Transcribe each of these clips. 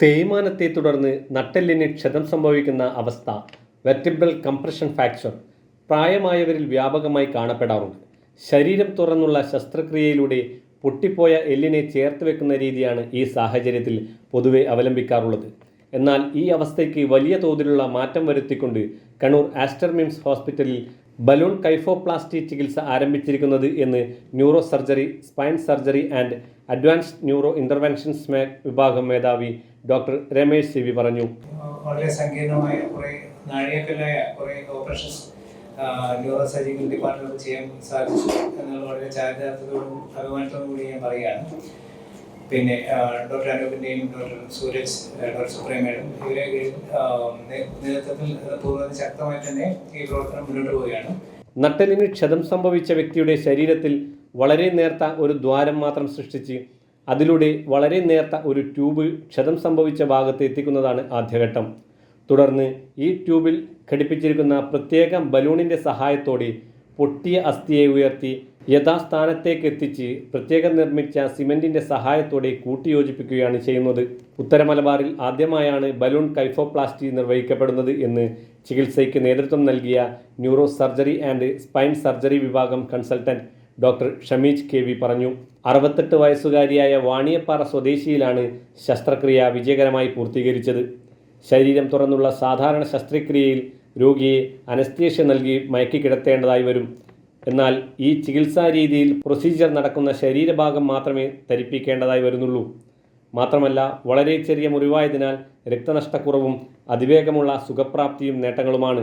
തേയ്മാനത്തെ തുടർന്ന് നട്ടെല്ലിന് ക്ഷതം സംഭവിക്കുന്ന അവസ്ഥ വെർട്ടിബ്രൽ കംപ്രഷൻ ഫ്രാക്ചർ പ്രായമായവരിൽ വ്യാപകമായി കാണപ്പെടാറുണ്ട്. ശരീരം തുറന്നുള്ള ശസ്ത്രക്രിയയിലൂടെ പൊട്ടിപ്പോയ എല്ലിനെ ചേർത്ത് വെക്കുന്ന രീതിയാണ് ഈ സാഹചര്യത്തിൽ പൊതുവെ അവലംബിക്കാറുള്ളത്. എന്നാൽ ഈ അവസ്ഥയ്ക്ക് വലിയ തോതിലുള്ള മാറ്റം വരുത്തിക്കൊണ്ട് കണ്ണൂർ ആസ്റ്റർമിംസ് ഹോസ്പിറ്റലിൽ ബലൂൺ കൈഫോപ്ലാസ്റ്റി ചികിത്സ ആരംഭിച്ചിരിക്കുന്നത് എന്ന് neuro surgery spine surgery and advanced neuro interventions വിഭാഗം മേധാവി ഡോക്ടർ രമേശ് സി വി പറഞ്ഞു. വളരെ സങ്കീർണമായ കുറേ നാഴികക്കല്ലായ കുറേ ഓപ്പറേഷൻസ് ന്യൂറോ സർജിക്കൽ ഡിപ്പാർട്ട്മെന്റ് ചെയ്യാൻ സാധിച്ചു. എന്നുള്ള വളരെ ചാരിതാർത്ഥത്തോടും അഭിമാനത്തോടും കൂടി ഞാൻ പറയുകയാണ്. പിന്നെ ഡോക്ടർ അനൂപിന്റെയും ഡോക്ടർ സൂരജ് ഡോക്ടർ സുപ്രേമയുടെയും ഇവരെ നേതൃത്വത്തിൽ പൂർണ ശക്തമായി തന്നെ ഈ പ്രവർത്തനം മുന്നോട്ട് പോവുകയാണ്. നട്ടലിന് ക്ഷതം സംഭവിച്ച വ്യക്തിയുടെ ശരീരത്തിൽ വളരെ നേർത്ത ഒരു ദ്വാരം മാത്രം സൃഷ്ടിച്ച് അതിലൂടെ വളരെ നേർത്ത ഒരു ട്യൂബ് ക്ഷതം സംഭവിച്ച ഭാഗത്ത് എത്തിക്കുന്നതാണ് ആദ്യഘട്ടം. തുടർന്ന് ഈ ട്യൂബിൽ ഘടിപ്പിച്ചിരിക്കുന്ന പ്രത്യേക ബലൂണിന്റെ സഹായത്തോടെ പൊട്ടിയ അസ്ഥിയെ ഉയർത്തി യഥാസ്ഥാനത്തേക്ക് എത്തിച്ച് പ്രത്യേകം നിർമ്മിച്ച സിമെന്റിന്റെ സഹായത്തോടെ കൂട്ടിയോജിപ്പിക്കുകയാണ് ചെയ്യുന്നത്. ഉത്തരമലബാറിൽ ആദ്യമായാണ് ബലൂൺ കൈഫോപ്ലാസ്റ്റി നിർവഹിക്കപ്പെടുന്നത് എന്ന് ചികിത്സയ്ക്ക് നേതൃത്വം നൽകിയ neuro surgery and spine surgery വിഭാഗം consultant doctor Shameej K. V. പറഞ്ഞു. അറുപത്തെട്ട് വയസ്സുകാരിയായ വാണിയപ്പാറ സ്വദേശിയിലാണ് ശസ്ത്രക്രിയ വിജയകരമായി പൂർത്തീകരിച്ചത്. ശരീരം തുറന്നുള്ള സാധാരണ ശസ്ത്രക്രിയയിൽ രോഗിയെ അനസ്തേഷ്യ നൽകി മയക്കി കിടത്തേണ്ടതായി വരും. എന്നാൽ ഈ ചികിത്സാ രീതിയിൽ പ്രൊസീജിയർ നടക്കുന്ന ശരീരഭാഗം മാത്രമേ ധരിപ്പിക്കേണ്ടതായി വരുന്നുള്ളൂ. മാത്രമല്ല വളരെ ചെറിയ മുറിവായതിനാൽ രക്തനഷ്ടക്കുറവും അതിവേഗമുള്ള സുഖപ്രാപ്തിയും നേട്ടങ്ങളുമാണ്.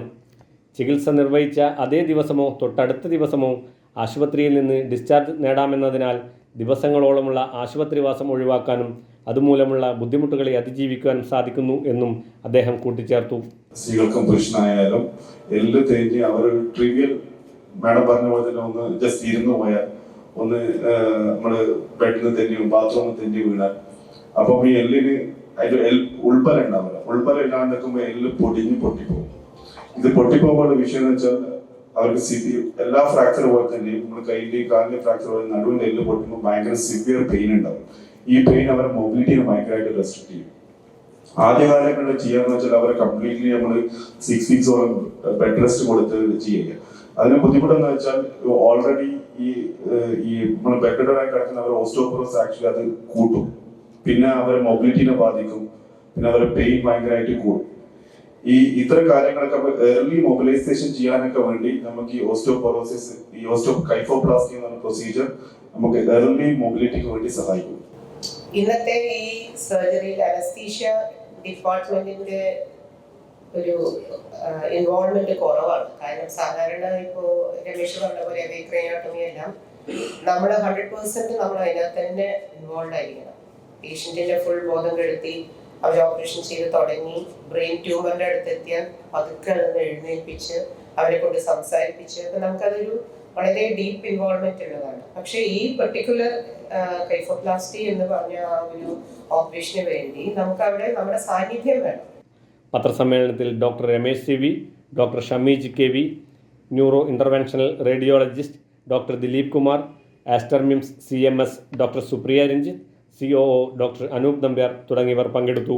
ചികിത്സ നിർവഹിച്ച അതേ ദിവസമോ തൊട്ടടുത്ത ദിവസമോ ആശുപത്രിയിൽ നിന്ന് ഡിസ്ചാർജ് നേടാമെന്നതിനാൽ ദിവസങ്ങളോളമുള്ള ആശുപത്രിവാസം ഒഴിവാക്കാനും അതുമൂലമുള്ള ബുദ്ധിമുട്ടുകളെ അതിജീവിക്കുവാനും സാധിക്കുന്നു എന്നും അദ്ദേഹം കൂട്ടിച്ചേർത്തു. സ്ത്രീകൾക്കും പുരുഷനായാലും എല്ല് തേഞ്ഞ് അവർ ട്രിവിയൽ മാഡം പറഞ്ഞ പോലെ തന്നെ ഒന്ന് ജസ്റ്റ് ഇരുന്ന് പോയാൽ ഒന്ന് നമ്മൾ ബെഡിൽ നിന്ന് തെന്നി ബാത്റൂമിൽ തെന്നി വീണാൽ. അപ്പം ഈ എല്ലിന് അതിന്റെ എൽ ഉൾപ്പല ഉണ്ടാവില്ല. ഉൾപ്പല ഇല്ലാണ്ട് നിൽക്കുമ്പോൾ എല്ല് പൊടിഞ്ഞ് പൊട്ടിപ്പോകും. ഇത് പൊട്ടിപ്പോകുമ്പോൾ വിഷയം എന്ന് വെച്ചാൽ അവർക്ക് സിവി എല്ലാ ഫ്രാക്ചർ പോലെ തന്നെ നമ്മൾ കൈയിന്റെയും കാലിന്റെയും ഫ്രാക്ചർ പോലെ നടുവിന്റെ എല്ല് പൊട്ടുമ്പോൾ ഭയങ്കര സിവിയർ പെയിൻ ഉണ്ടാവും. ഈ പെയിൻ അവരെ മൊബിലിറ്റിനെ ഭയങ്കരമായിട്ട് റെസ്ട്രിക്ട് ചെയ്യും. ആദ്യ കാലങ്ങളിൽ ചെയ്യാന്ന് വെച്ചാൽ അവരെ കംപ്ലീറ്റ്ലി നമ്മൾ സിക്സ് വീക്സോളം ബെഡ് റെസ്റ്റ് കൊടുത്ത് ചെയ്യുക അതിന് ബുദ്ധിമുട്ടെന്ന് വെച്ചാൽ ഓൾറെഡി ഈ ഈ നമ്മൾ ബെഡായി കിടക്കുന്ന അവർ ഓസ്റ്റോപ്രോസ് ആക്ച്വലി അത് കൂട്ടും. പിന്നെ അവരെ മൊബിലിറ്റിനെ ബാധിക്കും. പിന്നെ അവരെ പെയിൻ ഭയങ്കരമായിട്ട് കൂടും. ഈ ഇത്തരം കാര്യങ്ങളൊക്കെ ഏർലി മൊബിലൈസേഷൻ ചെയ്യാനൊക്കെ വേണ്ടി നമുക്ക് ഈ ഓസ്റ്റോപൊറോസിസ് ഈ ഓസ്റ്റോ കൈഫോപ്ലാസ്റ്റി എന്ന പ്രൊസീജിയർ നമുക്ക് ഏർലി മൊബിലിറ്റിക്ക് വേണ്ടി സഹായിക്കും. ഇന്നത്തെ ഈ സർജറിയിൽ അനസ്തീഷ്യ ഡിപ്പാർട്ട്മെന്റിന്റെ ഒരു ഇൻവോൾവ്മെന്റ് കുറവാണ്. കാരണം സാധാരണ ഇപ്പോൾ രമേശ് പറഞ്ഞ പോലെ എല്ലാം നമ്മൾ ഹൺഡ്രഡ് പേഴ്സെന്റ് നമ്മൾ അതിനകത്ത് തന്നെ ഇൻവോൾവ് ആയിരിക്കണം. പേഷ്യന്റിന്റെ ഫുൾ ബോധം കെടുത്തി അവർ ഓപ്പറേഷൻ ചെയ്ത് തുടങ്ങി ബ്രെയിൻ ട്യൂമറിന്റെ അടുത്തെത്തിയാൽ പതുക്കെ നിന്ന് എഴുന്നേൽപ്പിച്ച് അവരെ കൊണ്ട് സംസാരിപ്പിച്ച് അപ്പൊ നമുക്കതൊരു വളരെ ഡീപ്പ് ഇൻവോൾവ്മെന്റ് ഉള്ളതാണ്. പക്ഷേ ഈ പെർട്ടിക്കുലർ കൈഫോപ്ലാസ്റ്റി എന്ന് പറഞ്ഞ ആ ഒരു ഓപ്പറേഷന് വേണ്ടി നമുക്ക് അവിടെ നമ്മുടെ സാന്നിധ്യം വേണം. പത്രസമ്മേളനത്തിൽ doctor Ramesh C V doctor Shameej K V neuro interventional radiologist doctor Dileep Kumar Aster MIMS C M S doctor Supriya Ranjith C O doctor Anoop Nambiar തുടങ്ങിയവർ പങ്കെടുത്തു.